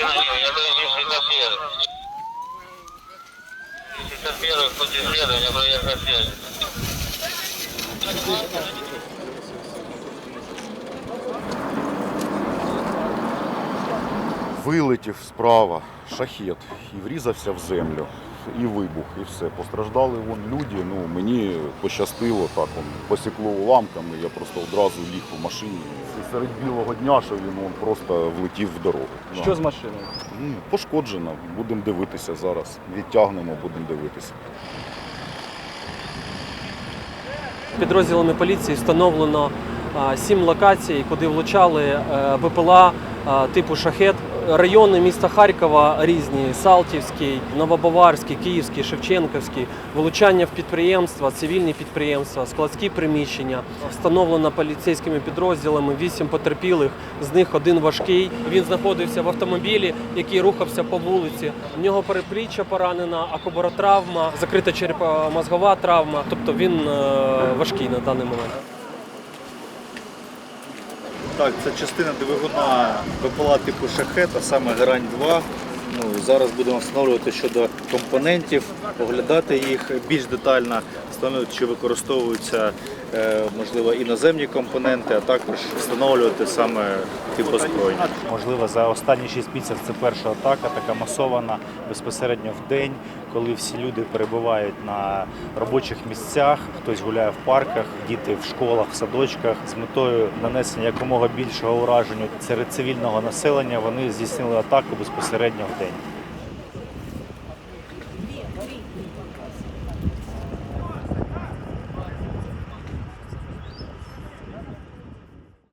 я говорю, не 61. 61 путь исследования, проверка связи. Вилетів справа шахет і врізався в землю. І вибух, і все. Постраждали вон люди. Ну мені пощастило так, он посікло уламками. Я просто одразу ліг в машині. І серед білого дня, що він он просто влетів в дорогу. Що з машиною? Ну, пошкоджено. Будемо дивитися зараз. Відтягнемо, будемо дивитися. Підрозділами поліції встановлено сім локацій, куди влучали е, БПЛА типу шахет. Райони міста Харкова різні: Салтівський, Новобаварський, Київський, Шевченківський, влучання в підприємства, цивільні підприємства, складські приміщення. Встановлено поліцейськими підрозділами вісім потерпілих, з них один важкий. Він знаходився в автомобілі, який рухався по вулиці. У нього перепліччя поранена, акубаротравма, закрита черепно-мозгова травма. Тобто він е, важкий на даний момент. Так, це частина двигуна БПЛА типу шахет, а саме грань 2. Ну, зараз будемо встановлювати щодо компонентів, оглядати їх більш детально, встановлювати, чи використовуються е, можливо іноземні компоненти, а також встановлювати саме тип озброєння. Можливо, за останні 6 місяців це перша атака, така масована безпосередньо в день, коли всі люди перебувають на робочих місцях, хтось гуляє в парках, діти в школах, в садочках з метою нанесення якомога більшого ураження серед цивільного населення. Вони здійснили атаку безпосередньо в день.